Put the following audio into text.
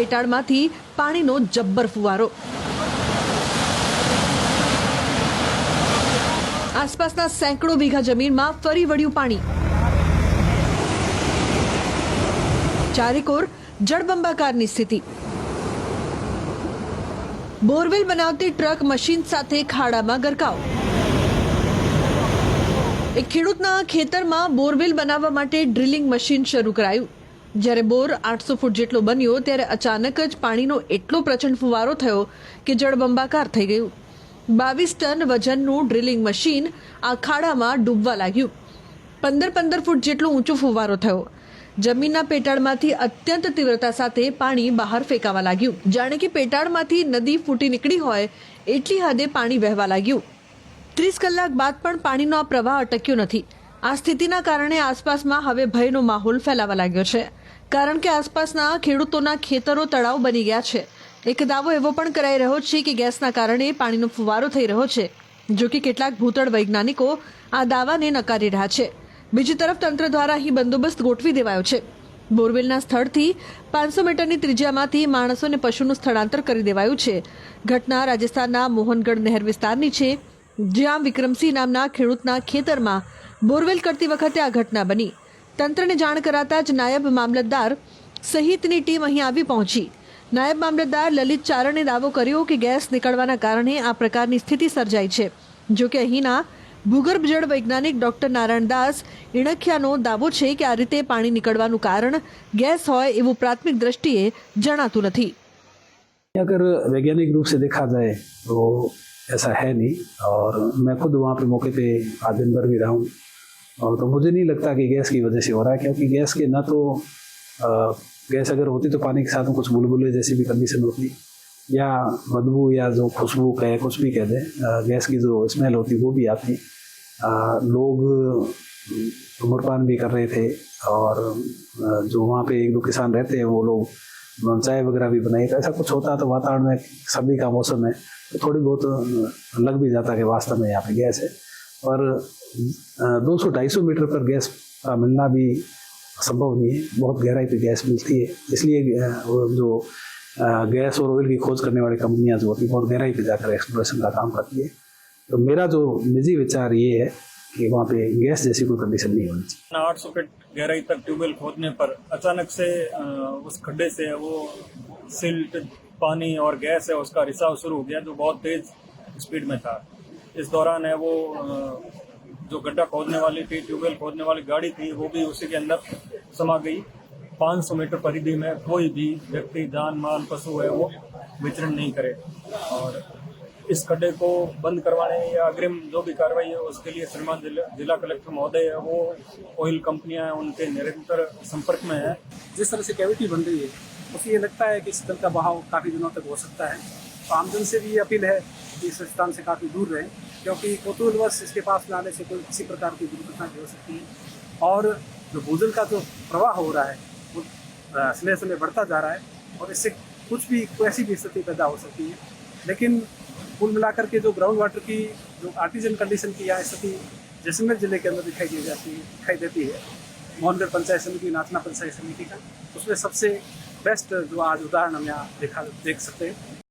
પેટાળમાંથી પાણીનો જબ્બર ફુવારો. આસપાસના સેંકડો વીઘા જમીનમાં ફરી વળ્યું પાણી. ચારેકોર જળબંબાકારની સ્થિતિ. બોરવેલ બનાવતી ટ્રક મશીન સાથે ખાડામાં ગરકાવ. એક ખેડૂતના ખેતરમાં બોરવેલ બનાવવા માટે ડ્રિલિંગ મશીન શરૂ કરાયું. જ્યારે બોર આઠસો ફૂટ જેટલો બન્યો ત્યારે અચાનક જ પાણીનો એટલો પ્રચંડ ફુવારો થયો કે જળબંબાકાર થઈ ગયું. બાવીસ ટન વજનનું ડ્રિલિંગ મશીન આ ખાડામાં ડૂબવા લાગ્યું. પંદર પંદર ફૂટ જેટલો ઊંચો ફુવારો થયો. જમીનના પેટાળમાંથી અત્યંત તીવ્રતા સાથે પાણી બહાર ફેંકાવા લાગ્યું. જાણે કે પેટાળમાંથી નદી ફૂટી નીકળી હોય એટલી હદે પાણી વહેવા લાગ્યું. ત્રીસ કલાક બાદ પણ પાણીનો આ પ્રવાહ અટક્યો નથી. આ સ્થિતિના કારણે આસપાસમાં હવે ભયનો માહોલ ફેલાવા લાગ્યો છે. કારણ કે આસપાસના ખેડૂતોના ખેતરો તળાવ બની ગયા છે. એક દાવો એવો પણ કરાઈ રહ્યો છે કે ગેસના કારણે પાણીનો ફુવારો થઈ રહ્યો છે, જો કે કેટલાક ભૂતળ વૈજ્ઞાનિકો આ દાવાને નકારી રહ્યા છે. બીજી તરફ તંત્ર દ્વારા અહીં બંદોબસ્ત ગોઠવી દેવાયો છે. બોરવેલના સ્થળથી પાંચસો મીટરની ત્રિજ્યામાંથી માણસો અને પશુનું સ્થળાંતર કરી દેવાયું છે. ઘટના રાજસ્થાનના મોહનગઢ નહેર વિસ્તારની છે, જ્યાં વિક્રમસિંહ નામના ખેડૂતના ખેતરમાં બોરવેલ કરતી વખતે આ ઘટના બની. તંત્રને જાણ કરાતા જ નાયબ મામલતદાર સહિતની ટીમ અહીં આવી પહોંચી નાયબ મામલતદાર લલિત ચારણે દાવો કર્યો કે ગેસ નીકળવાના કારણે આ પ્રકારની સ્થિતિ સર્જાઈ છે જો કે અહીંના ભૂગર્ભ જળ વૈજ્ઞાનિક ડોક્ટર નારાયણ દાસ ઇણખિયાનો દાવો છે કે આ રીતે પાણી નીકળવાનું કારણ ગેસ હોય એવું પ્રાથમિક દ્રષ્ટિએ જણાતું નથી अगर वैज्ञानिक रूप से देखा जाए तो ऐसा है नहीं और मैं खुद वहाँ पे मौके पे आज दिन भर भी रहा हूँ और तो मुझे नहीं लगता कि गैस की वजह से हो रहा है क्योंकि गैस के ना तो अ, गैस अगर होती तो पानी के साथ कुछ बुलबुले जैसी भी कंडीशन होती या बदबू या जो खुशबू कहे कुछ भी कह दें गैस की जो स्मेल होती वो भी आती। लोग धूम्रपान भी कर रहे थे और जो वहाँ पे एक दो किसान रहते हैं वो लोग चाय वगैरह भी बनाई तो ऐसा कुछ होता तो वातावरण में सर्दी का मौसम है तो थोड़ी बहुत लग भी जाता कि वास्तव में यहाँ पे गैस है। पर ढाई सौ मीटर पर गैस मिलना भी संभव नहीं है। बहुत गहराई पे गैस मिलती है। इसलिए जो गैस और ऑयल की खोज करने वाली कंपनियाँ जो होती हैं, बहुत गहराई पे जाकर एक्सप्लोरेशन का काम करती है। तो मेरा जो निजी विचार ये है कि वहाँ पे गैस जैसी कोई कंडीशन नहीं होनी चाहिए। आठ सौ फीट गहराई तक ट्यूबवेल खोदने पर अचानक से उस खड्डे से वो सिल्ट पानी और गैस है, उसका रिसाव शुरू हो गया जो बहुत तेज स्पीड में था। इस दौरान है वो जो गड्ढा खोदने वाली थी, ट्यूबवेल खोदने वाली गाड़ी थी, वो भी उसी के अंदर समा गई। 500 मीटर परिधि में कोई भी व्यक्ति, जान, माल, पशु है वो विचरण नहीं करे। और इस खड्डे को बंद करवाने या अग्रिम जो भी कार्रवाई है, उसके लिए श्रीमान जिला जिला कलेक्टर महोदय है, वो ऑयल कंपनियाँ हैं, उनके निरंतर संपर्क में है। जिस तरह से कैविटी बन रही है उससे ये लगता है कि इस का बहाव काफ़ी दिनों तक हो सकता है। तो आमजन से भी ये अपील है इस स्थान से काफ़ी दूर रहें, क्योंकि कोतूलवश इसके पास में आने से कोई किसी प्रकार की दुर्घटना भी हो सकती। है और जो भूजल का जो प्रवाह हो रहा है, वो समय समय बढ़ता जा रहा है और इससे कुछ भी ऐसी भी स्थिति पैदा हो सकती है। लेकिन कुल मिलाकर के जो ग्राउंड वाटर की, जो आर्टिजन कंडीशन की यहाँ स्थिति जैसलमेर ज़िले के अंदर दिखाई दी जाती है दिखाई देती है। मोहनगढ़ पंचायत समिति नाचना पंचायत समिति का, उसमें सबसे बेस्ट जो आज उदाहरण हम यहाँ देखा, देख सकते हैं।